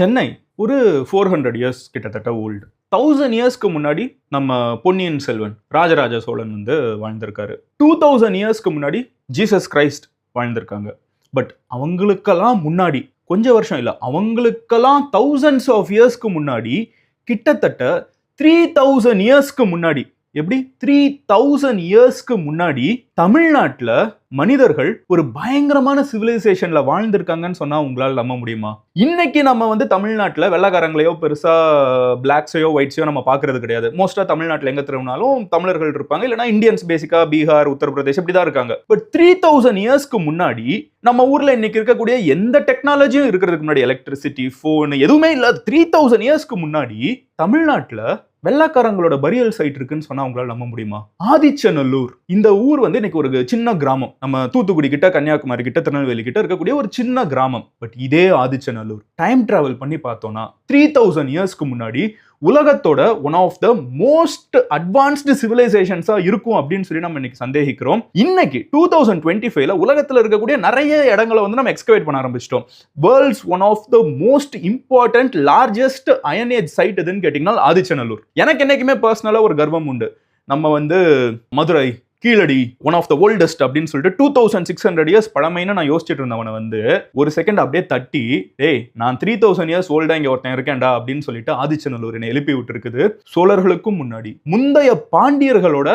சென்னை ஒரு four hundred years கிட்டத்தட்ட old thousand இயர்ஸ்க்கு முன்னாடி நம்ம பொன்னியின் செல்வன் ராஜராஜ சோழன் வந்து வாழ்ந்திருக்காரு. டூ தௌசண்ட் இயர்ஸ்க்கு முன்னாடி ஜீசஸ் கிரைஸ்ட் வாழ்ந்திருக்காங்க. பட் அவங்களுக்கெல்லாம் முன்னாடி கொஞ்ச வருஷம் இல்லை அவங்களுக்கெல்லாம் தௌசண்ட்ஸ் ஆஃப் இயர்ஸ்க்கு முன்னாடி கிட்டத்தட்ட த்ரீ தௌசண்ட் இயர்ஸ்க்கு முன்னாடி எப்படி? த்ரீ தௌசண்ட் இயர்ஸ்க்கு முன்னாடி தமிழ்நாட்டில் மனிதர்கள் ஒரு பயங்கரமான சிவிலைசேஷன்ல வாழ்ந்திருக்காங்கன்னு சொன்னா உங்களால் நம்ப முடியுமா? இன்னைக்கு நம்ம வந்து தமிழ்நாட்டில் வெள்ளக்காரங்களையோ பெருசா பிளாக்ஸையோ ஒயிட்ஸையோ நம்ம பார்க்கறது கிடையாது. மோஸ்டா தமிழ்நாட்டில் எங்க திரும்பினாலும் தமிழர்கள் இருப்பாங்க. இல்லைன்னா இந்தியன்ஸ் பேசிக்கா பீகார் உத்தரப்பிரதேஷ் இப்படி தான் இருக்காங்க. பட் த்ரீ தௌசண்ட் இயர்ஸ்க்கு முன்னாடி நம்ம ஊர்ல இன்னைக்கு இருக்கக்கூடிய எந்த டெக்னாலஜியும் இருக்கிறதுக்கு முன்னாடி எலக்ட்ரிசிட்டி ஃபோன் எதுவுமே இல்லை த்ரீ தௌசண்ட் இயர்ஸ்க்கு முன்னாடி தமிழ்நாட்டில் வெள்ளக்காரங்களோட பரியல் சைட் இருக்குன்னு சொன்னா உங்களால நம்ப முடியுமா? ஆதிச்சநல்லூர். இந்த ஊர் வந்து இன்னைக்கு ஒரு சின்ன கிராமம். நம்ம தூத்துக்குடி கிட்ட கன்னியாகுமரி கிட்ட திருநெல்வேலி கிட்ட இருக்கக்கூடிய ஒரு சின்ன கிராமம். பட் இதே ஆதிச்சநல்லூர். டைம் டிராவல் பண்ணி பார்த்தோம்னா த்ரீ தௌசண்ட் இயர்ஸ்க்கு முன்னாடி உலகத்தோட one of the most advanced சிவிலைசேஷன்ஸா இருக்கும் அப்படின்னு சொல்லி நம்ம இன்னைக்கு சந்தேகிக்கிறோம். இன்னைக்கு டூ தௌசண்ட் டுவெண்ட்டி ஃபைவ்ல உலகத்தில் இருக்கக்கூடிய நிறைய இடங்களை வந்து நம்ம எக்ஸ்கவேட் பண்ண ஆரம்பிச்சிட்டோம். World's one of the most important largest iron age site எதுன்னு கேட்டிங்கன்னா ஆதிச்சநல்லூர். எனக்கு என்னைக்குமே பர்சனலாக ஒரு கர்வம் உண்டு. நம்ம வந்து Madurai Keezhadi one of the oldest அப்படின்னு சொல்லிட்டு two thousand six hundred years பழமைன்னு நான் யோசிச்சுட்டு இருந்தவனை வந்து ஒரு செகண்ட் அப்படியே தட்டி டேய் நான் த்ரீ தௌசண்ட் இயர்ஸ் ஓல்டா இங்க ஒருத்தன் இருக்கேன்டா அப்படின்னு சொல்லிட்டு ஆதிச்சநல்லூர் என்னை எழுப்பி விட்டுருக்குது சோழர்களுக்கும் முன்னாடி. முந்தைய பாண்டியர்களோட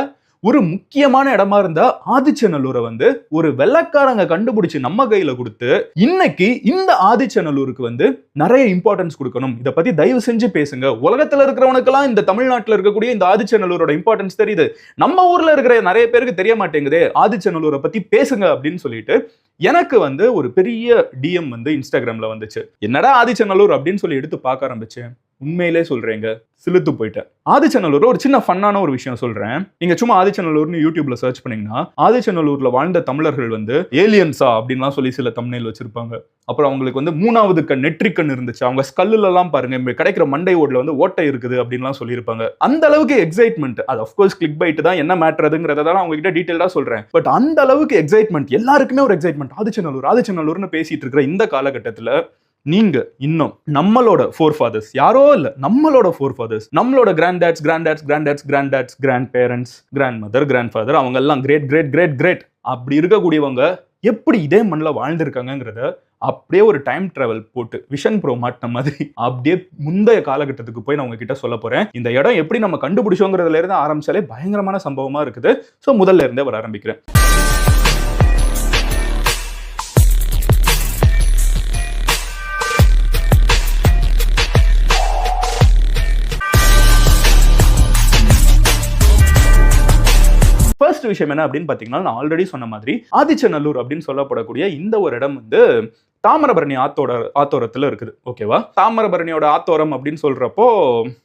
ஒரு முக்கியமான இடமா இருந்த ஆதிச்சநல்லூரை வந்து ஒரு வெள்ளக்காரங்க கண்டுபிடிச்சு நம்ம கையில கொடுத்து இன்னைக்கு இந்த ஆதிச்சநல்லூருக்கு வந்து நிறைய இம்பார்ட்டன்ஸ் கொடுக்கணும். இதை பத்தி தயவு செஞ்சு பேசுங்க. உலகத்துல இருக்கிறவனுக்கெல்லாம் இந்த தமிழ்நாட்டில் இருக்கக்கூடிய இந்த ஆதிச்சநல்லூரோட இம்பார்ட்டன்ஸ் தெரியுது. நம்ம ஊர்ல இருக்கிற நிறைய பேருக்கு தெரிய மாட்டேங்குதே ஆதிச்சநல்லூரை பத்தி பேசுங்க அப்படின்னு சொல்லிட்டு எனக்கு வந்து ஒரு பெரிய டிஎம் வந்து இன்ஸ்டாகிராம்ல வந்துச்சு. என்னடா ஆதிச்சநல்லூர் அப்படின்னு சொல்லி எடுத்து பார்க்க ஆரம்பிச்சேன். உண்மையிலே சொல்கிறேங்க சிலுத்து போயிட்டேன். ஆதிச்சநல்லூர் ஒரு சின்ன ஃபன்னான ஒரு விஷயம் சொல்கிறேன் நீங்கள் சும்மா ஆதிச்சநல்லூர்னு யூடியூப்ல சர்ச் பண்ணீங்கன்னா ஆதிச்சநல்லூரில் வாழ்ந்த தமிழர்கள் வந்து ஏலியன்ஸா அப்படின்லாம் சொல்லி சில தமிழில் வச்சுருப்பாங்க. அப்புறம் அவங்களுக்கு வந்து மூணாவது கண் நெற்றிக்கண் இருந்துச்சு. அவங்க ஸ்கல்லுலலாம் பாருங்கள் பாருங்க கிடைக்கிற மண்டை ஓடில் வந்து ஓட்டை இருக்குது அப்படின்லாம் சொல்லியிருப்பாங்க. அந்த அளவுக்கு எக்ஸைட்மெண்ட் அது அஃப்கோர்ஸ் கிளிக் பைட் தான் என்ன மேட்றதுங்கிறத தான் அவங்க கிட்ட சொல்கிறேன் பட் அந்த அளவுக்கு எக்ஸைட்மெண்ட் எல்லாருக்குமே ஒரு எக்ஸைட்மெண்ட் ஆதிச்சநல்லூர் ஆதிச்சநல்லூர்னு பேசிட்டு இருக்கிற இந்த காலகட்டத்தில் நீங்க இன்னும் நம்மளோட ஃபோர் ஃபாதர்ஸ் யாரோ இல்ல நம்மளோட ஃபோர் ஃபாதர்ஸ் நம்மளோட granddads granddads granddads granddads grandparents grandmother grandfather அவங்க எல்லாம் கிரேட் கிரேட் கிரேட் கிரேட் அப்படி இருக்கக்கூடியவங்க எப்படி இதே மண்ணில் வாழ்ந்திருக்காங்கிறத அப்படியே ஒரு டைம் டிராவல் போட்டு விஷன் ப்ரோ மாட்டின மாதிரி அப்படியே முந்தைய காலகட்டத்துக்கு போய் நான் உங்ககிட்ட சொல்ல போறேன். இந்த இடம் எப்படி நம்ம கண்டுபிடிச்சோங்கிறதுல இருந்து ஆரம்பிச்சாலே பயங்கரமான சம்பவமா இருக்குது. ஸோ முதல்ல இருந்தே வர ஆரம்பிக்கிறேன். ஃபர்ஸ்ட் விஷயம் என்ன அப்படின்னு பார்த்தீங்கன்னா நான் ஆல்ரெடி சொன்ன மாதிரி ஆதிச்சநல்லூர் அப்படின்னு சொல்லப்படக்கூடிய இந்த ஒரு இடம் வந்து தாமிரபரணி ஆத்தோட ஆத்தோரத்தில் இருக்குது. ஓகேவா? தாமிரபரணியோட ஆத்தோரம் அப்படின்னு சொல்றப்போ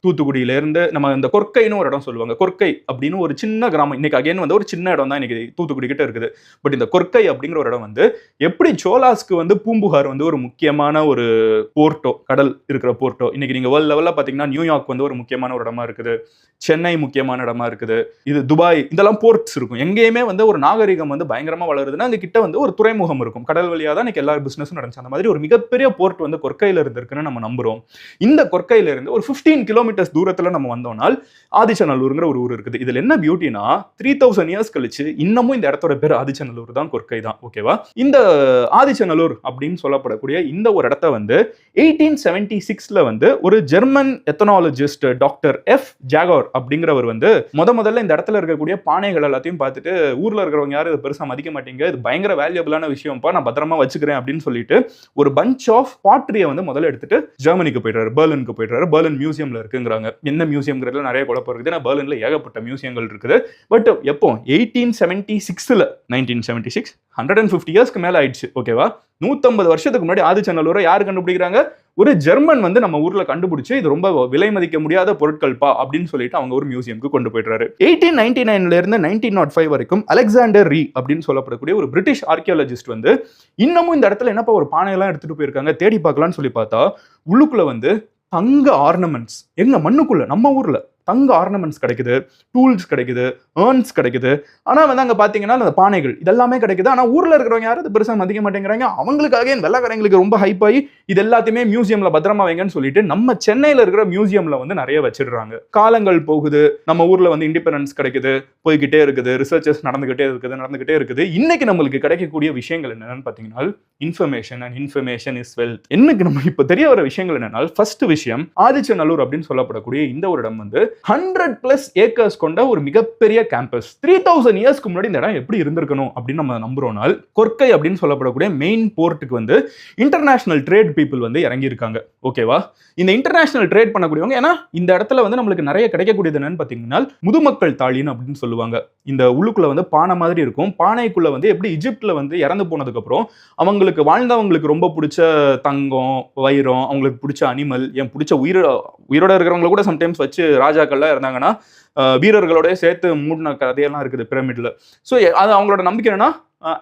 தூத்துக்குடியில இருந்து நம்ம இந்த கொற்கைன்னு ஒரு இடம் சொல்லுவாங்க. கொற்கை அப்படின்னு ஒரு சின்ன கிராமம். இன்னைக்கு அகைன் வந்து ஒரு சின்ன இடம் தான் இன்னைக்கு தூத்துக்குடி கிட்ட இருக்குது. பட் இந்த கொற்கை அப்படிங்கிற ஒரு இடம் வந்து எப்படி சோலாஸ்க்கு வந்து பூம்புகார் வந்து ஒரு முக்கியமான ஒரு போர்ட்டோ கடல் இருக்கிற போர்ட்டோ இன்னைக்கு நீங்க வேர்ல்ட் லெவலில் பார்த்தீங்கன்னா நியூயார்க் வந்து ஒரு முக்கியமான ஒரு இடமா இருக்குது. சென்னை முக்கியமான இடமா இருக்குது. இது துபாய் இதெல்லாம் போர்ட்ஸ் இருக்கும். எங்கேயுமே வந்து ஒரு நாகரிகம் வந்து பயங்கரமா வளருதுன்னா அங்க கிட்ட வந்து ஒரு துறைமுகம் இருக்கும். கடல் வழியா தான் இன்னைக்கு எல்லா பிசினஸும் ஆரம்பிச்சு அந்த மாதிரி ஒரு மிகப்பெரிய போர்ட் வந்து கொற்கையில இருந்திருக்குன்னு நம்ம நம்புறோம். இந்த கொற்கையில இருந்து ஒரு 15 கிலோமீட்டர்ஸ் தூரத்துல நம்ம வந்தோம்னால் ஆதிச்சநல்லூருங்கிற ஒரு ஊர் இருக்குது. இதுல என்ன பியூட்டினா த்ரீ தௌசண்ட் இயர்ஸ் கழிச்சு இன்னமும் இந்த இடத்தோட பேர் ஆதிச்சநல்லூர் தான் கொற்கை தான். ஓகேவா இந்த ஆதிச்சநல்லூர் அப்படின்னு சொல்லப்படக்கூடிய இந்த ஒரு இடத்த வந்து எயிட்டீன் செவன்டி சிக்ஸ்ல வந்து ஒரு German ethnologist doctor F Jagor அப்படிங்கிறவர் வந்து முத முதல்ல இந்த இடத்துல இருக்கக்கூடிய பானைகள் எல்லாத்தையும் பார்த்துட்டு ஊர்ல இருக்கிறவங்க யாரும் இது பெருசா மதிக்க மாட்டீங்க. இது பயங்கர வேல்யூபிளான விஷயம்ப்பா. நான் பத்திரமா வச்சுக்கிறேன் அப்படின்னு சொல்லிட்டு ஒரு பஞ்ச் ஆஃப் பாட்ரியை வந்து முதல்ல எடுத்துட்டு ஜெர்மனிக்கு போயிடுறாரு பெர்லினுக்கு போயிடுறாரு. பெர்லின் மியூசியம்ல இருக்குங்கிறாங்க. என்ன மியூசியம்ங்கிறதுல நிறைய குழப்பம் இருக்குது ஏன்னா பெர்லின்ல ஏகப்பட்ட மியூசியங்கள் இருக்குது. பட் எப்போ? எயிட்டீன் செவன்டி சிக்ஸ்ல nineteen seventy six hundred and fifty இயர்ஸ்க்கு மேல ஆயிடுச்சு. ஓகேவா நூத்தம்பது வருஷத்துக்கு முன்னாடி ஆதிச்சநல்லூரை யார் கண்டுபிடிக்கிறாங்க? ஒரு ஜெர்மன் வந்து நம்ம ஊர்ல கண்டுபிடிச்சு இது ரொம்ப விலை மதிக்க முடியாத பொருட்கள்ப்பா அப்படின்னு சொல்லிட்டு அவங்க ஒரு மியூசியம்க்கு கொண்டு போயிடுறாரு. எயிட்டீன் நைன்டி நைன்ல இருந்து நைன்டீன் நாட் ஃபைவ் வரைக்கும் அலெக்சாண்டர் ரீ அப்படின்னு சொல்லப்படக்கூடிய ஒரு பிரிட்டிஷ் ஆர்கியாலஜிஸ்ட் வந்து இன்னமும் இந்த இடத்துல என்னப்பா ஒரு பானையெல்லாம் எடுத்துட்டு போயிருக்காங்க? தேடி பார்க்கலாம்னு சொல்லி பார்த்தா உள்ளுக்குள்ள வந்து தங்க ஆர்னமெண்ட்ஸ் எங்க மண்ணுக்குள்ள நம்ம ஊர்ல. தங்க ஆர்னமெண்ட்ஸ் கிடைக்குது டூல்ஸ் கிடைக்குது ஏர்ன்ஸ் கிடைக்குது. ஆனால் வந்து அங்கே பார்த்தீங்கன்னா அந்த பானைகள் இதெல்லாமே கிடைக்குது. ஆனால் ஊரில் இருக்கிறவங்க யாரும் அது பெருசாக மதிக்க மாட்டேங்கிறாங்க. அவங்களுக்காக இந்த வெள்ளக்காரங்களுக்கு ரொம்ப ஹைப் ஆகி இது எல்லாத்தையுமே மியூசியமில் பத்திரமா வைங்கன்னு சொல்லிட்டு நம்ம சென்னையில் இருக்கிற மியூசியமில் வந்து நிறைய வச்சிடுறாங்க. காலங்கள் போகுது நம்ம ஊரில் வந்து இண்டிபெண்டன்ஸ் கிடைக்குது போய்கிட்டே இருக்குது ரிசர்ச்சஸ் நடந்துகிட்டே இருக்குது நடந்துகிட்டே இருக்குது. இன்னைக்கு நம்மளுக்கு கிடைக்கக்கூடிய விஷயங்கள் என்னென்னு பார்த்தீங்கன்னா information and information is wealth என்னைக்கு நம்ம இப்போ தெரிய வர விஷயங்கள் என்னன்னா ஃபர்ஸ்ட் விஷயம் ஆதிச்சநல்லூர் அப்படின்னு சொல்லப்படக்கூடிய இந்த ஒரு இடம் வந்து ஹண்ட்ரட் பிளஸ் ஏக்கர்ஸ் கொண்ட ஒரு மிகப்பெரிய கேம்பஸ் த்ரீ தௌசண்ட் இயர்ஸ்க்கு முன்னாடி இந்த இடம் எப்படி இருந்திருக்கணும் அப்படின்னு நம்ம நம்புறோம்னால் கொர்க்கை அப்படின்னு சொல்லப்படக்கூடிய மெயின் போர்ட்டுக்கு வந்து இன்டர்நேஷனல் ட்ரேட் பீப்புள் வந்து இறங்கியிருக்காங்க. ஓகேவா இந்த இன்டர்நேஷனல் ட்ரேட் பண்ணக்கூடியவங்க ஏன்னா இந்த இடத்துல வந்து நம்மளுக்கு நிறைய கிடைக்கக்கூடியது என்னன்னு பார்த்தீங்கன்னா முதுமக்கள் தாழின்னு அப்படின்னு சொல்லுவாங்க. இந்த உள்ளுக்குள்ள வந்து பானை மாதிரி இருக்கும். பானைக்குள்ள வந்து எப்படி இஜிப்ட்ல வந்து இறந்து போனதுக்கு அப்புறம் அவங்களுக்கு வாழ்ந்தவங்களுக்கு ரொம்ப பிடிச்ச தங்கம் வைரம் அவங்களுக்கு பிடிச்ச அனிமல் என் பிடிச்ச உயிர் உயிரோட இருக்கிறவங்கள கூட சம்டைம்ஸ் வச்சு ராஜா ராஜாக்கள்லாம் இருந்தாங்கன்னா வீரர்களோடய வீரர்களோட சேர்த்து மூடின கதையெல்லாம் இருக்குது பிரமிட்ல ஸோ அது அவங்களோட நம்பிக்கை என்னன்னா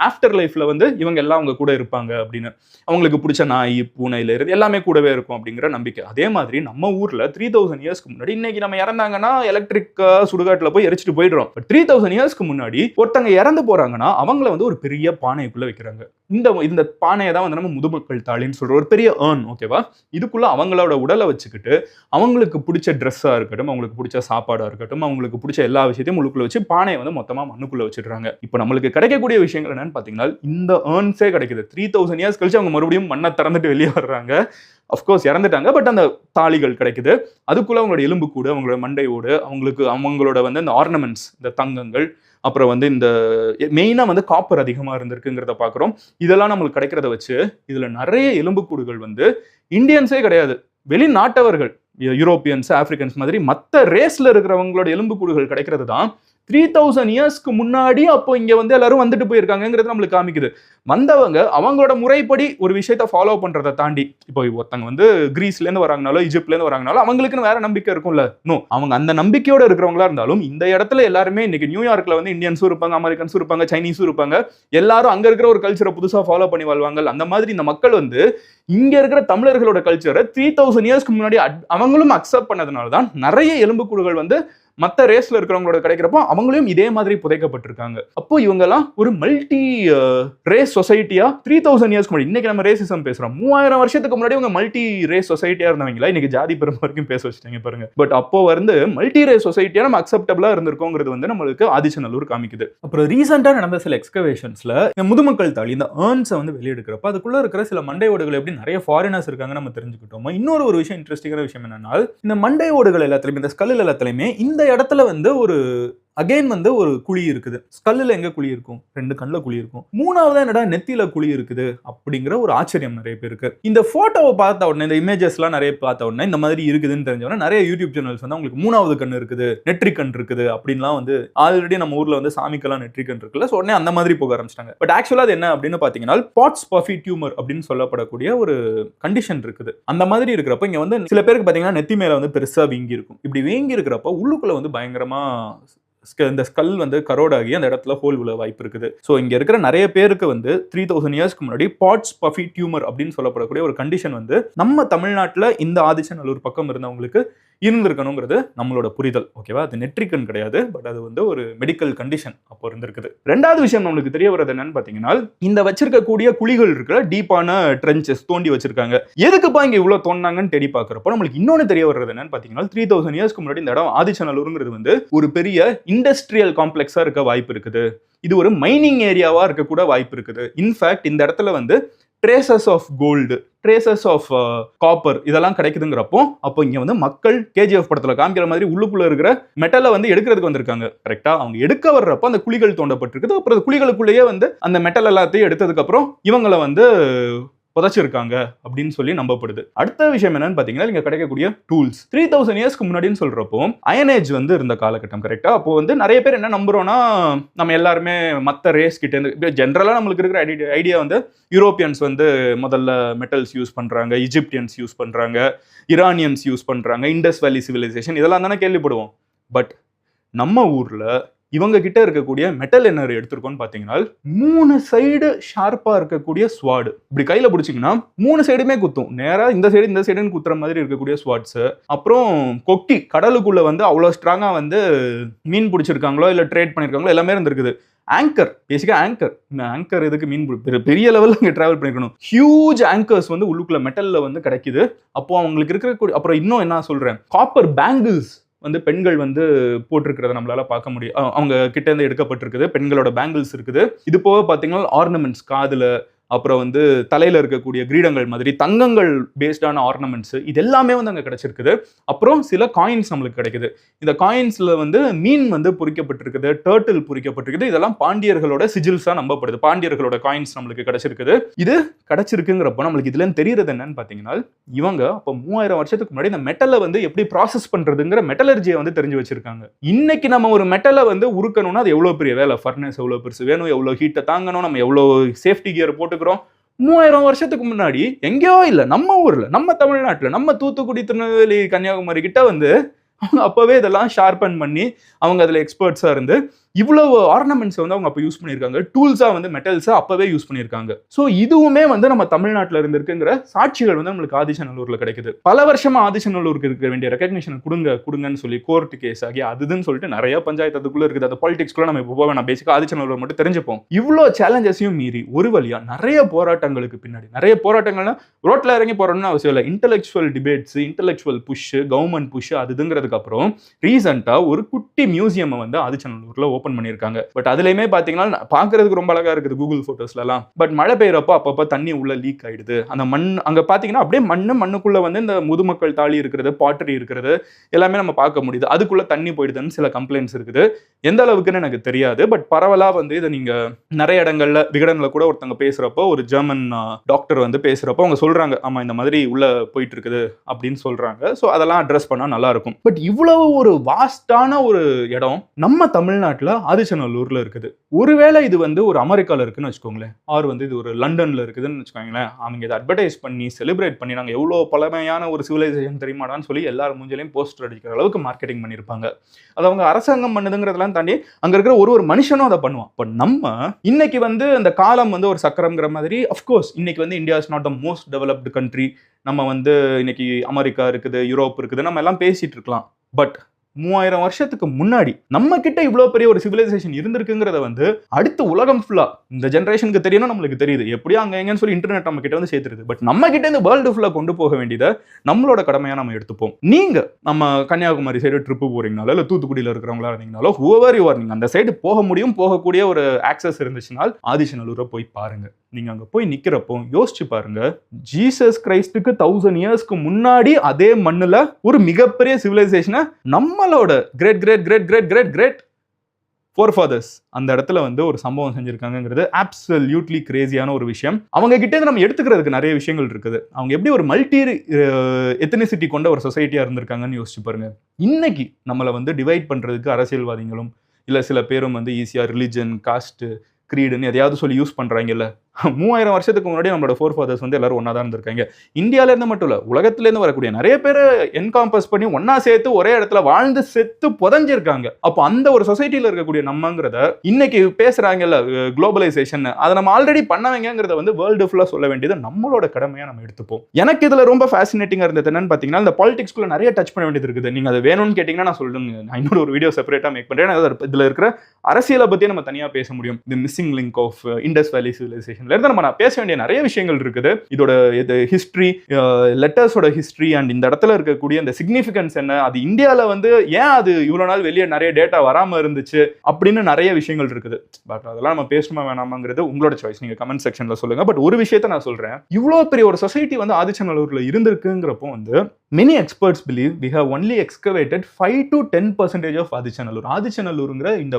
ஆஃப்டர் லைஃப்ல வந்து இவங்க எல்லாம் அவங்க கூட இருப்பாங்க அப்படின்னு. அவங்களுக்கு பிடிச்ச நாய் பூனையில இருந்து எல்லாமே கூடவே இருக்கும் அப்படிங்கிற நம்பிக்கை. அதே மாதிரி நம்ம ஊர்ல த்ரீ தௌசண்ட் இயர்ஸ்க்கு முன்னாடி இன்னைக்கு நம்ம இறந்தாங்கன்னா எலக்ட்ரிக் சுடுகாட்டுல போய் எரிச்சிட்டு போயிடுறோம். பட் த்ரீ தௌசண்ட் இயர்ஸ்க்கு முன்னாடி ஒருத்தங்க இறந்து போறாங்கன்னா அவங்கள வந்து ஒரு பெரிய பானைக்குள்ள வைக்கிறாங்க. இந்த இந்த பானையை தான் வந்து நம்ம முதுமக்கள் தாளின்னு சொல்ற ஒரு பெரிய ஏர்ன் ஓகேவா இதுக்குள்ள அவங்களோட உடலை வச்சுக்கிட்டு அவங்களுக்கு பிடிச்ச ட்ரெஸ்ஸாக இருக்கட்டும் அவங்களுக்கு பிடிச்ச சாப்பாடாக இருக்கட்டும் அவங்களுக்கு பிடிச்ச எல்லா விஷயத்தையும் உள்ளுக்குள்ள வச்சு பானையை வந்து மொத்தமாக மண்ணுக்குள்ள வச்சிடுறாங்க. இப்போ நம்மளுக்கு கிடைக்கக்கூடிய விஷயங்கள் என்னன்னு பார்த்தீங்கன்னா இந்த ஏர்ன்ஸே கிடைக்குது. த்ரீ தௌசண்ட் இயர்ஸ் கழிச்சு அவங்க மறுபடியும் மண்ணை திறந்துட்டு வெளியே வர்றாங்க. அஃப்கோர்ஸ் இறந்துட்டாங்க பட் அந்த தாளிகள் கிடைக்குது. அதுக்குள்ள அவங்களோட எலும்பு கூடு அவங்களோட மண்டை ஓடு அவங்களுக்கு அவங்களோட வந்து இந்த ஆர்னமெண்ட்ஸ் இந்த தங்கங்கள் அப்புறம் வந்து இந்த மெயினாக வந்து காப்பர் அதிகமாக இருந்திருக்குங்கிறத பார்க்குறோம். இதெல்லாம் நம்மளுக்கு கிடைக்கிறத வச்சு இதில் நிறைய எலும்புக்கூடுகள் வந்து இந்தியன்ஸே கிடையாது. வெளிநாட்டவர்கள் யூரோப்பியன்ஸ் ஆப்பிரிக்கன்ஸ் மாதிரி மற்ற ரேஸ்ல இருக்கிறவங்களோட எலும்புக்கூடுகள் கிடைக்கிறது தான் த்ரீ தௌசண்ட் இயர்ஸ்க்கு முன்னாடி அப்போ இங்கே வந்து எல்லாரும் வந்துட்டு போயிருக்காங்கிறது நம்மளுக்கு காமிக்குது. வந்தவங்க அவங்களோட முறைப்படி ஒரு விஷயத்த ஃபாலோ பண்ணுறதை தாண்டி இப்போ ஒருத்தங்க வந்து கிரீஸ்லேருந்து வராங்கனாலோ இஜிப்ட்லேருந்து வராங்கனாலோ அவங்களுக்குன்னு வேற நம்பிக்கை இருக்கும்ல. நோ அவங்க அந்த நம்பிக்கையோட இருக்கிறவங்களா இருந்தாலும் இந்த இடத்துல எல்லாருமே இன்னைக்கு நியூயார்க்கில் வந்து இந்தியன்ஸும் இருப்பாங்க அமெரிக்கன்ஸும் இருப்பாங்க சைனீஸும் இருப்பாங்க. எல்லாரும் அங்கே இருக்கிற ஒரு கல்ச்சரை புதுசாக ஃபாலோ பண்ணி வாழ்வாங்க. அந்த மாதிரி இந்த மக்கள் வந்து இங்கே இருக்கிற தமிழர்களோட கல்ச்சரை த்ரீ தௌசண்ட் இயர்ஸ்க்கு முன்னாடி அட்- அவங்களும் அக்செப்ட் பண்ணதுனால தான் நிறைய எலும்புக்கூடுகள் வந்து மற்ற ரேஸ்ல இருக்கிறவங்களோட கிடைக்கிறப்போ அவங்களையும் இதே மாதிரி புதைக்கப்பட்டிருக்காங்க. அப்போ இவங்கெல்லாம் ஒரு மல்டி ரேஸ் சொசைட்டியா த்ரீ தௌசண்ட் இயர்ஸ்க்கு முன்னாடி இன்னைக்கு நம்ம ரேசிசம் பேசுறோம். மூவாயிரம் வருஷத்துக்கு முன்னாடி இவங்க மல்டி ரேஸ் சொசைட்டியா இருந்தவங்களா? இன்னைக்கு ஜாதி பெருமை வரைக்கும் பேச வச்சுட்டாங்க பாருங்க. பட் அப்போ வந்து மல்டி ரேஸ் சொசைட்டியா நம்ம அக்செப்டபிளா இருந்திருக்கோங்கிறது வந்து நம்மளுக்கு ஆதிச்சநல்லூர் காமிக்குது. அப்புறம் ரீசெண்டா நடந்த சில எக்ஸ்கவேஷன்ஸ்ல இந்த முதுமக்கள் தாளி இந்த ஏர்ன்ஸை வந்து வெளியெடுக்கிறப்ப அதுக்குள்ள இருக்கிற சில மண்டை ஓடுகள் எப்படி நிறைய ஃபாரினர்ஸ் இருக்காங்க நம்ம தெரிஞ்சுக்கிட்டோம் இன்னொரு ஒரு விஷயம் இன்ட்ரெஸ்டிங்கான விஷயம் என்னன்னா இந்த மண்டை ஓடுகள் எல்லாத்துலயுமே இந்த ஸ்கல் எல்லாத்துலயுமே இந்த இடத்துல வந்து ஒரு அகைன் வந்து ஒரு குழி இருக்குது. ஸ்கல்லில் எங்க குழி இருக்கும்? ரெண்டு கண்ணில் குழி இருக்கும். மூணாவது என்னடா நெத்தியில குழி இருக்குது? அப்படிங்கிற ஒரு ஆச்சரியம் நிறைய பேருக்கு. இந்த போட்டோவை பார்த்த உடனே இந்த இமேஜஸ்லாம் நிறைய பார்த்த உடனே இந்த மாதிரி இருக்குதுன்னு தெரிஞ்ச நிறைய யூடியூப் சேனல்ஸ் வந்து அவங்களுக்கு மூணாவது கண் இருக்குது நெற்றி கண் இருக்குது அப்படின்லாம் வந்து ஆல்ரெடி நம்ம ஊர்ல வந்து சாமிக்கெல்லாம் நெற்றி கண் இருக்குல்ல. ஸோ உடனே அந்த மாதிரி போக ஆரம்பிச்சிட்டாங்க. பட் ஆக்சுவலாக அது என்ன அப்படின்னு பார்த்தீங்கன்னா பாட்ஸ் பஃபி டியூமர் அப்படின்னு சொல்லப்படக்கூடிய ஒரு கண்டிஷன் இருக்குது. அந்த மாதிரி இருக்கிறப்ப இங்க வந்து சில பேருக்கு பார்த்தீங்கன்னா நெத்தி மேல வந்து பெருசா வீங்கி இருக்கும் இப்படி வீங்கி இருக்கிறப்ப உள்ளுக்குள்ள வந்து பயங்கரமா இந்த ஸ்கல் வந்து கரோடாகி அந்த இடத்துல ஹோல் விழ வாய்ப்பு இருக்குது. ஸோ இங்க இருக்கிற நிறைய பேருக்கு வந்து த்ரீ தௌசண்ட் இயர்ஸ்க்கு முன்னாடி பாட்ஸ் பஃபி டியூமர் அப்படின்னு சொல்லப்படக்கூடிய ஒரு கண்டிஷன் வந்து நம்ம தமிழ்நாட்டில் இந்த ஆதிச்சநல்லூர் பக்கம் இருந்தவங்களுக்கு இருந்திருக்கணுங்கிறது நம்மளோட புரிதல் ஓகேவா? அது நெட்ரிக்கன் கிடையாது பட் அது வந்து ஒரு மெடிக்கல் கண்டிஷன் அப்போ இருந்திருக்குது. ரெண்டாவது விஷயம் நம்மளுக்கு தெரிய வர்றது என்னன்னு பார்த்தீங்கன்னா இந்த வச்சிருக்கக்கூடிய குழிகள் இருக்கிற டீப்பான ட்ரென்ச்சஸ் தோண்டி வச்சிருக்காங்க. எதுக்குப்பா இங்க இவ்வளவு தோண்டாங்கன்னு தேடி பார்க்குறப்போ நம்மளுக்கு இன்னொன்னு தெரிய வர்றது என்னன்னு பார்த்தீங்கன்னா த்ரீ தௌசண்ட் இயர்ஸ்க்கு முன்னாடி இந்த இடம் ஆதிச்சநல்லூருங்கிறது வந்து ஒரு பெரிய இண்டஸ்ட்ரியல் காம்ப்ளெக்ஸா இருக்க வாய்ப்பு இருக்குது. இது ஒரு மைனிங் ஏரியாவா இருக்க கூட வாய்ப்பு இருக்குது. இன்ஃபேக்ட் இந்த இடத்துல வந்து traces of gold traces of copper இதெல்லாம் கிடைக்குதுங்கிறப்போ அப்போ இங்கே வந்து மக்கள் கேஜிஎஃப் படத்தில் காமிக்கிற மாதிரி உள்ளுக்குள்ள இருக்கிற மெட்டலை வந்து எடுக்கிறதுக்கு வந்திருக்காங்க. கரெக்டா அவங்க எடுக்க வர்றப்போ அந்த குழிகள் தோண்டப்பட்டிருக்குது. அப்புறம் அந்த குழிகளுக்குள்ளேயே வந்து அந்த மெட்டல் எல்லாத்தையும் எடுத்ததுக்கப்புறம் இவங்களை வந்து புதைச்சிருக்காங்க அப்படின்னு சொல்லி நம்பப்படுது. அடுத்த விஷயம் என்னன்னு பாத்தீங்கன்னா இங்க கிடைக்கக்கூடிய டூல்ஸ் த்ரீ தௌசண்ட் இயர்ஸ்க்கு முன்னாடின்னு சொல்றப்போ அயனேஜ் வந்து இருந்த காலகட்டம் கரெக்டா அப்போ வந்து நிறைய பேர் என்ன நம்புறோம்னா நம்ம எல்லாருமே மற்ற ரேஸ் கிட்ட இருந்து ஜென்ரலா நம்மளுக்கு இருக்கிற ஐடியா வந்து யூரோப்பியன்ஸ் வந்து முதல்ல மெட்டல்ஸ் யூஸ் பண்றாங்க இஜிப்டியன்ஸ் யூஸ் பண்றாங்க இரானியன்ஸ் யூஸ் பண்றாங்க இண்டஸ் வேலி சிவிலைசேஷன் இதெல்லாம் தானே கேள்விப்படுவோம். பட் நம்ம ஊர்ல இவங்க கிட்ட இருக்கக்கூடிய மெட்டல் என்னர் எடுத்திருக்கோம்னு பார்த்தீங்கன்னா மூணு சைடு ஷார்ப்பாக இருக்கக்கூடிய ஸ்வாடு இப்படி கையில் பிடிச்சிங்கன்னா மூணு சைடுமே குத்தும். நேராக இந்த சைடு இந்த சைடுன்னு குத்துற மாதிரி இருக்கக்கூடிய ஸ்வாட்ஸு அப்புறம் கொக்கி கடலுக்குள்ளே வந்து அவ்வளோ ஸ்ட்ராங்காக வந்து மீன் பிடிச்சிருக்காங்களோ இல்லை ட்ரேட் பண்ணியிருக்காங்களோ எல்லாமே இருந்திருக்குது. ஆங்கர் பேசிக்காக ஆங்கர் இந்த ஆங்கர் எதுக்கு மீன் பிடி- பெரிய- பெரிய லெவலில் இங்கே ட்ராவல் பண்ணிருக்கணும். ஹியூஜ் ஆங்கர்ஸ் வந்து உள்ளுக்குள்ள மெட்டலில் வந்து கிடைக்குது. அப்போ அவங்களுக்கு இருக்கிற அப்புறம் இன்னும் என்ன சொல்கிறேன் காப்பர் பேங்கிள்ஸ் வந்து பெண்கள் வந்து போட்டிருக்கிறத நம்மளால பார்க்க முடியும். அவங்க கிட்டேருந்து எடுக்கப்பட்டிருக்குது. பெண்களோட பேங்கிள்ஸ் இருக்குது. இது போக பார்த்தீங்கன்னா ஆர்னமெண்ட்ஸ் காதில் அப்புறம் வந்து தலையில் இருக்கக்கூடிய கிரீடங்கள் மாதிரி தங்கங்கள் பேஸ்டான ஆர்னமெண்ட்ஸ் இது எல்லாமே வந்து அங்கே கிடச்சிருக்குது. அப்புறம் சில காயின்ஸ் நம்மளுக்கு கிடைக்குது. இந்த காயின்ஸில் வந்து மீன் வந்து பொறிக்கப்பட்டிருக்குது டேர்ட்டில் பொறிக்கப்பட்டிருக்குது. இதெல்லாம் பாண்டியர்களோட சிஜில்ஸாக நம்பப்படுது. பாண்டியர்களோட காயின்ஸ் நம்மளுக்கு கிடச்சிருக்குது. இது கிடச்சிருக்குங்கிறப்போ நம்மளுக்கு இதுல தெரிகிறது தெரியறது என்னன்னு பார்த்தீங்கன்னா இவங்க அப்போ மூவாயிரம் வருஷத்துக்கு முன்னாடி இந்த மெட்டலை வந்து எப்படி ப்ராசஸ் பண்ணுறதுங்கிற மெட்டலர்ஜியை வந்து தெரிஞ்சு வச்சிருக்காங்க. இன்னைக்கு நம்ம ஒரு மெட்டலை வந்து உருக்கணும்னா அது எவ்வளோ பெரிய வேலை? ஃபர்னஸ் எவ்வளோ பெருசு? வேணும் எவ்வளோ ஹீட்டை தாங்கணும்? நம்ம எவ்வளோ சேஃப்டி கியர் போட்டு இருக்கிறோம். மூவாயிரம் வருஷத்துக்கு முன்னாடி எங்கேயோ இல்லை நம்ம ஊர்ல நம்ம தமிழ்நாட்டுல நம்ம தூத்துக்குடி திருநெல்வேலி கன்னியாகுமரி கிட்ட வந்து அவங்க அப்பவே இதெல்லாம் ஷார்பன் பண்ணி அவங்க அதுல எக்ஸ்பர்ட்ஸாக இருந்து இவ்வளவு ஆர்னமெண்ட்ஸ் வந்து அவங்க அப்போ யூஸ் பண்ணியிருக்காங்க. டூல்ஸாக வந்து மெட்டல்ஸை அப்போவே யூஸ் பண்ணியிருக்காங்க. ஸோ இதுவுமே வந்து நம்ம தமிழ்நாட்டில் இருந்திருக்குங்கிற சாட்சிகள் வந்து நம்மளுக்கு ஆதிச்சநல்லூர்ல கிடைக்குது. பல வருஷமாக ஆதிச்சநல்லூருக்கு இருக்க வேண்டிய ரெகக்னிஷன் கொடுங்க கொடுங்கன்னு சொல்லி கோர்ட் கேஸ் ஆகி அதுதுன்னு சொல்லிட்டு நிறைய பஞ்சாயத்து அதுக்குள்ள இருக்குது. அந்த பாலிடிக்ஸ்க்குள்ள நம்ம இப்போ போக வேணாம். பேசிக்காக ஆதிச்சநல்லூர் மட்டும் தெரிஞ்சுப்போம். இவ்வளோ சேலஞ்சஸையும் மீறி ஒரு வழியாக நிறைய போராட்டங்களுக்கு பின்னாடி நிறைய போராட்டங்கள்னா ரோட்டில் இறங்கி போகிறோம்னு அவசியம் இல்லை. Intellectual debates intellectual push government push அதுங்கிறதுக்கு அப்புறம் ரீசெண்டாக ஒரு குட்டி மியூசியம் வந்து ஆதிச்சநல்லூர்ல ஓப்பன் பண்ணியிருக்காங்க. பட் அதுலயுமே பாத்தீங்கன்னா பாக்குறதுக்கு ரொம்ப அழகா இருக்குது கூகுள் போட்டோஸ்லாம் பட் மழை பெய்யறப்போ அப்பப்போ தண்ணி உள்ள லீக் ஆயிடுது. அந்த மண் அங்க பாத்தீங்கன்னா அப்படியே மண்ணு மண்ணுக்குள்ள வந்து இந்த முதுமக்கள் தாலி இருக்கிறது பாட்டரி இருக்கிறது எல்லாமே நம்ம பார்க்க முடியுது. அதுக்குள்ள தண்ணி போயிடுதுன்னு சில கம்ப்ளைண்ட்ஸ் இருக்குது. எந்த அளவுக்குன்னு எனக்கு தெரியாது பட் பரவலாக வந்து இதை நீங்கள் நிறைய இடங்கள்ல விகடனில் கூட ஒருத்தங்க பேசுகிறப்போ ஒரு ஜெர்மன் டாக்டர் வந்து பேசுகிறப்போ அவங்க சொல்கிறாங்க ஆமாம் இந்த மாதிரி உள்ளே போயிட்டு இருக்குது அப்படின்னு சொல்கிறாங்க ஸோ அதெல்லாம் அட்ரஸ் பண்ணால் நல்லா இருக்கும் பட் இவ்வளவு ஒரு வாஸ்டான ஒரு இடம் நம்ம தமிழ்நாட்டில் ஆதிச்சநல்லூரில் இருக்குது. ஒருவேளை இது வந்து ஒரு அமெரிக்காவில் இருக்குன்னு வச்சுக்கோங்களேன். ஆர் வந்து இது ஒரு லண்டனில் இருக்குதுன்னு வச்சுக்கோங்களேன். அவங்க இதை அட்வர்டைஸ் பண்ணி செலிப்ரேட் பண்ணி நாங்கள் எவ்வளோ பழமையான ஒரு சிவிலைசேஷன் தெரியுமாடான்னு சொல்லி எல்லார் மூஞ்சிலையும் போஸ்டர் அடிக்கிற அளவுக்கு மார்க்கெட்டிங் பண்ணியிருப்பாங்க. அது அவங்க அரசாங்கம் அதெல்லாம் தாண்டி அங்க இருக்கிற ஒரு ஒரு மனுஷனும் அதை பண்ணுவான். இப்போ நம்ம இன்னைக்கு வந்து அந்த காலம் வந்து ஒரு சக்கரம்ங்கிற மாதிரி அஃப்கோர்ஸ் இன்னைக்கு வந்து India is not the most developed country நம்ம வந்து இன்னைக்கு அமெரிக்கா இருக்குது யூரோப் இருக்குது நம்ம எல்லாம் பேசிட்டு இருக்கலாம். பட் மூவாயிரம் வருஷத்துக்கு முன்னாடி நம்ம கிட்ட இவ்வளோ பெரிய ஒரு சிவிலைசேஷன் இருந்திருக்குங்கிறத வந்து அடுத்த உலகம் ஃபுல்லா இந்த ஜென்ரேஷனுக்கு தெரியணும் நம்மளுக்கு தெரியுது. எப்படியோ அங்கே எங்கன்னு சொல்லி இன்டர்நெட் நம்ம கிட்ட வந்து சேர்த்துருது. பட் நம்ம கிட்ட இந்த வேர்ல்டு ஃபுல்லா கொண்டு போக வேண்டியதை நம்மளோட கடமையா நம்ம எடுத்துப்போம். நீங்க நம்ம கன்னியாகுமரி சைடு ட்ரிப்பு போறீங்கனாலோ இல்லை தூத்துக்குடியில் இருக்கிறவங்களா இருந்தீங்கனாலோ ஹூவர் யூ நீங்கள் அந்த சைடு போக முடியும் போகக்கூடிய ஒரு ஆக்சஸ் இருந்துச்சுனால் ஆதிச்சநல்லூரை போய் பாருங்க. நீங்கள் அங்கே போய் நிற்கிறப்போ யோசிச்சு பாருங்க. ஜீசஸ் கிரைஸ்டுக்கு தௌசண்ட் இயர்ஸ்க்கு முன்னாடி அதே மண்ணில் ஒரு மிகப்பெரிய சிவிலைசேஷனை நம்மளோட great great great great great great forefathers அந்த இடத்துல வந்து ஒரு சம்பவம் செஞ்சிருக்காங்கிறது ஆப்சல்யூட்லி கிரேசியான ஒரு விஷயம். அவங்க கிட்டே நம்ம எடுத்துக்கிறதுக்கு நிறைய விஷயங்கள் இருக்குது. அவங்க எப்படி ஒரு மல்டி எத்தனிசிட்டி uh, கொண்ட ஒரு சொசைட்டியாக இருந்திருக்காங்கன்னு யோசிச்சு பாருங்க. இன்னைக்கு நம்மளை வந்து டிவைட் பண்ணுறதுக்கு அரசியல்வாதிகளும் இல்லை சில பேரும் வந்து ஈஸியாக ரிலிஜன் காஸ்ட்டு க்ரீடுன்னு எதையாவது சொல்லி யூஸ் பண்ணுறாங்கல்ல மூவாயிரம் வருஷத்துக்கு முன்னாடி நம்மளோட ஃபோர் ஃபாதர்ஸ் வந்து எல்லாரும் ஒன்றா தான் இருந்திருக்காங்க. இந்தியாவிலேருந்து மட்டும் இல்லை உலகத்துலேருந்து வரக்கூடிய நிறைய பேர் என்காம்பஸ் பண்ணி ஒன்றா சேர்த்து ஒரே இடத்துல வாழ்ந்து செத்து புதஞ்சிருக்காங்க. அப்போ அந்த ஒரு சொசைட்டியில் இருக்கக்கூடிய நம்மங்கிறத இன்னைக்கு பேசுகிறாங்கல்ல குளோபலைசேஷன் அதை நம்ம ஆல்ரெடி பண்ணவங்கிறத வந்து வேர்ல்டு ஃபுல்லாக சொல்ல வேண்டியது நம்மளோட கடமையாக நம்ம எடுத்துப்போம். எனக்கு இதில் ரொம்ப ஃபேசினேட்டிங்காக இருந்தது என்னன்னு பார்த்தீங்கன்னா இந்த பாலிடிக்ஸ்குள்ள நிறைய டச் பண்ண வேண்டியது இருக்குது. நீங்கள் அதை வேணும்னு கேட்டிங்கன்னா நான் சொல்லுங்க. நான் இன்னொரு ஒரு வீடியோ செப்பரேட்டாக மேக் பண்ணுறேன் இதில் இருக்கிற அரசியலை பற்றி நம்ம தனியாக பேச முடியும். இந்த மிஸ்ஸிங் லிங்க் ஆஃப் இண்டஸ் வேலி சிவிலைசேஷன்ல இருந்து நம்ம நான் பேச வேண்டிய நிறைய விஷயங்கள் இருக்குது. இதோட இது ஹிஸ்ட்ரி லெட்டர்ஸோட ஹிஸ்ட்ரி அண்ட் இந்த இடத்துல இருக்கக்கூடிய இந்த சிக்னிஃபிகன்ஸ் என்ன? அது இந்தியாவில் வந்து ஏன் அது இவ்வளோ நாள் வெளியே நிறைய டேட்டா வராமல் இருந்துச்சு? அப்படின்னு நிறைய விஷயங்கள் இருக்குது. பட் அதெல்லாம் நம்ம பேசணுமா வேணாமாங்கிறது உங்களோட சாய்ஸ் நீங்கள் கமெண்ட் செக்ஷனில் சொல்லுங்கள் பட் ஒரு விஷயத்த நான் சொல்கிறேன் இவ்வளோ பெரிய ஒரு சொசைட்டி வந்து ஆதிச்சநல்லூரில் இருந்திருக்குங்கிறப்போ வந்து many experts believe we have only excavated five to ten percentage of Adichanallur. ஆதிச்சநல்லூருங்கிற இந்த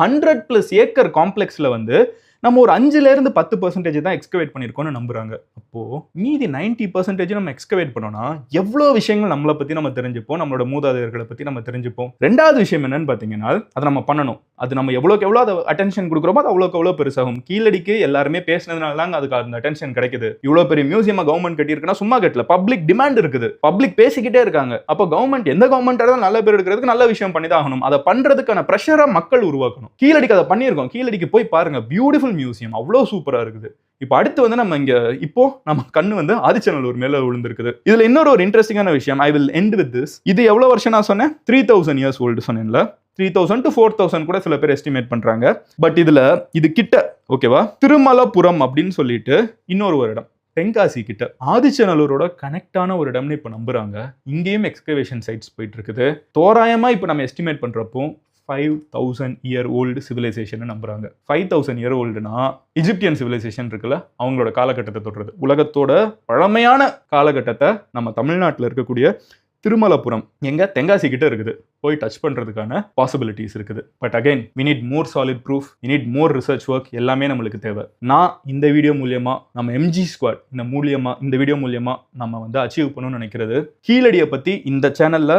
ஹண்ட்ரட் பிளஸ் ஏக்கர் காம்ப்ளெக்ஸில் வந்து நம்ம ஒரு அஞ்சுலேருந்து பத்து பர்சன்டேஜ் தான் எக்ஸ்கவேட் பண்ணியிருக்கோம்னு நம்புறாங்க. அப்போது மீதி நைன்டி பர்சன்டேஜ் நம்ம எக்ஸ்கவேட் பண்ணோம்னா எவ்வளோ விஷயங்கள் நம்மளை பற்றி நம்ம தெரிஞ்சுப்போம் நம்மளோட மூதாதையர்களை பற்றி நம்ம தெரிஞ்சுப்போம். ரெண்டாவது விஷயம் என்னன்னு பார்த்தீங்கன்னா அதை நம்ம பண்ணணும். அது நம்ம எவ்வளோக்கு எவ்வளோ அதை அட்டென்ஷன் கொடுக்குறோமோ அது அவ்வளோக்கு எவ்வளோ பெருசாகும். கீழடிக்கு எல்லாருமே பேசினதுனால தாங்க அதுக்கு அந்த அட்டென்ஷன் கிடைக்குது. இவ்வளோ பெரிய மியூசியமாக கவர்மெண்ட் கட்டியிருக்குன்னா சும்மா கட்டல. பப்ளிக் டிமாண்ட் இருக்குது. பப்ளிக் பேசிக்கிட்டே இருக்காங்க. அப்போ கவர்மெண்ட் எந்த கவர்மெண்ட் இருந்தாலும் நல்ல பேர் எடுக்கிறதுக்கு நல்ல விஷயம் பண்ணி தான் ஆகணும். அதை பண்ணுறதுக்கான ப்ரெஷராக மக்கள் உருவாக்கணும். கீழடிக்கு அதை பண்ணியிருக்கோம். கீழடிக்கு போய் பாருங்க. பியூட்டிஃபுல் மியூசியம் அவ்வளோ சூப்பரா இருக்குது. இப்போ அடுத்து வந்து நம்ம இங்க இப்போ நம்ம கண்ணு வந்து ஆதிச்சநல்லூர் மேல விழுந்திருக்குது. இதுல இன்னொரு ஒரு இன்ட்ரெஸ்டிங்கான விஷயம். I will end with this இது எவ்வளோ வருஷம் நான் சொன்னேன்? த்ரீ தௌசண்ட் இயர்ஸ் ஓல்டு சொன்னேன்ல. Three thousand to four thousand கூட சில பேர் எஸ்டிமேட் பண்றாங்க. பட் இதுல இது கிட்ட ஓகேவா திருமலபுரம் அப்படின்னு சொல்லிட்டு இன்னொரு ஒரு இடம். தென்காசி கிட்ட. ஆதிச்சநல்லூரோட கனெக்டான ஒரு இடம்னு இப்போ நம்புறாங்க. இங்கேயும் எக்ஸ்கவேஷன் சைட்ஸ் போயிட்டு இருக்குது. தோராயமா இப்போ நம்ம எஸ்டிமேட் பண்றப்போ five thousand year old civilisation நம்புறாங்க. ஃபைவ் தௌசண்ட் இயர் ஓல்டுனா இஜிப்தியன் சிவிலைசேஷன் இருக்குல்ல அவங்களோட காலகட்டத்தை தொடுறது. உலகத்தோட பழமையான காலகட்டத்தை நம்ம தமிழ்நாட்டில் இருக்கக்கூடிய திருமலபுரம் எங்க தென்காசி கிட்ட இருக்குது. போய் டச் பண்றதுக்கான பாசிபிலிட்டிஸ் இருக்குது. But again we need more solid proof we need more research work எல்லாமே நம்மளுக்கு தேவை. நான் இந்த வீடியோ மூலியமா நம்ம எம்ஜி ஸ்குவாட் இந்த மூலியமா இந்த வீடியோ மூலியமா நம்ம வந்து அச்சீவ் பண்ணணும்னு நினைக்கிறது. கீழடியை பத்தி இந்த சேனல்ல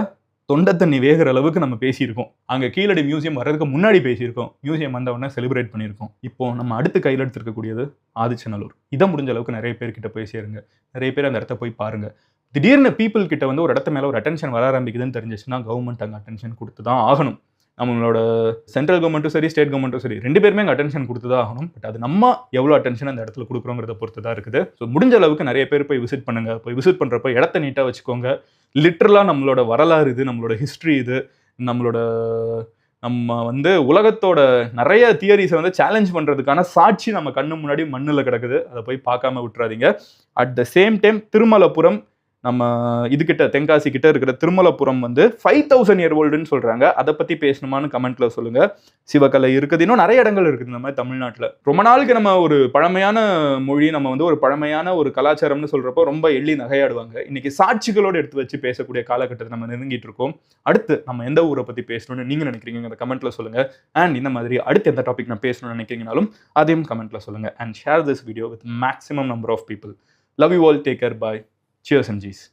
தொண்டை தண்ணி வேகிற அளவுக்கு நம்ம பேசியிருக்கோம். அங்கே கீழடி மியூசியம் வர்றதுக்கு முன்னாடி பேசியிருக்கோம். மியூசியம் வந்த உடனே செலிப்ரேட் பண்ணியிருக்கோம். இப்போ நம்ம அடுத்து கையில் எடுத்துருக்கக்கூடியது ஆதிச்சநல்லூர். இதை முடிஞ்ச அளவுக்கு நிறைய பேர்கிட்ட போய் சேருங்க. நிறைய பேர் அந்த இடத்த போய் பாருங்க. திடீர்னு பீப்புள் கிட்ட வந்து ஒரு இடத்து மேலே ஒரு அட்டென்ஷன் வர ஆரம்பிக்குதுன்னு தெரிஞ்சிச்சுன்னா கவர்மெண்ட் அங்கே அட்டென்ஷன் கொடுத்து தான் ஆகணும். நம்மளோட சென்ட்ரல் கவர்மெண்ட்டும் சரி ஸ்டேட் கவர்மெண்ட்டும் சரி ரெண்டு பேருமே அங்கே அட்டென்ஷன் கொடுத்து தான் ஆகணும். பட் அது நம்ம எவ்வளோ அட்டென்ஷன் அந்த இடத்துல கொடுக்குறோங்கிறத பொறுத்து தான் இருக்குது. ஸோ முடிஞ்ச அளவுக்கு நிறைய பேர் போய் விசிட் பண்ணுங்க. போய் விசிட் பண்ணுறப்ப இடத்த நீட்டாக வச்சுக்கோங்க. லிட்ரலாக நம்மளோட வரலாறு இது நம்மளோட ஹிஸ்ட்ரி இது நம்மளோட நம்ம வந்து உலகத்தோட நிறைய தியரிஸை வந்து சேலஞ்ச் பண்ணுறதுக்கான சாட்சி நம்ம கண்ணு முன்னாடி மண்ணில் கிடக்குது. அதை போய் பார்க்காம விட்டுறாதீங்க. At the same time Thirumalapuram நம்ம இதுகிட்ட தென்காசி கிட்ட இருக்கிற திருமலபுரம் வந்து ஃபைவ் தௌசண்ட் இயர் ஓல்டுன்னு சொல்கிறாங்க அதை பற்றி பேசணுமான்னு கமெண்ட்ல சொல்லுங்கள் சிவகலை இருக்குது. இன்னும் நிறைய இடங்கள் இருக்குது இந்த மாதிரி தமிழ்நாட்டில். ரொம்ப நாளுக்கு நம்ம ஒரு பழமையான மொழி நம்ம வந்து ஒரு பழமையான ஒரு கலாச்சாரம்னு சொல்கிறப்போ ரொம்ப எள்ளி நகையாடுவாங்க. இன்னைக்கு சாட்சிகளோடு எடுத்து வச்சு பேசக்கூடிய காலகட்டத்தை நம்ம நெருங்கிட்டு இருக்கோம். அடுத்து நம்ம எந்த ஊரை பற்றி பேசணும்னு நீங்கள் நினைக்கிறீங்க அந்த கமெண்ட்ல சொல்லுங்கள் அண்ட் இந்த மாதிரி அடுத்து எந்த டாபிக் நான் பேசணும்னு நினைக்கிறீங்கனாலும் அதையும் கமெண்ட்ல சொல்லுங்கள் and share this video with maximum number of people love you all take care bye Cheers, MGs.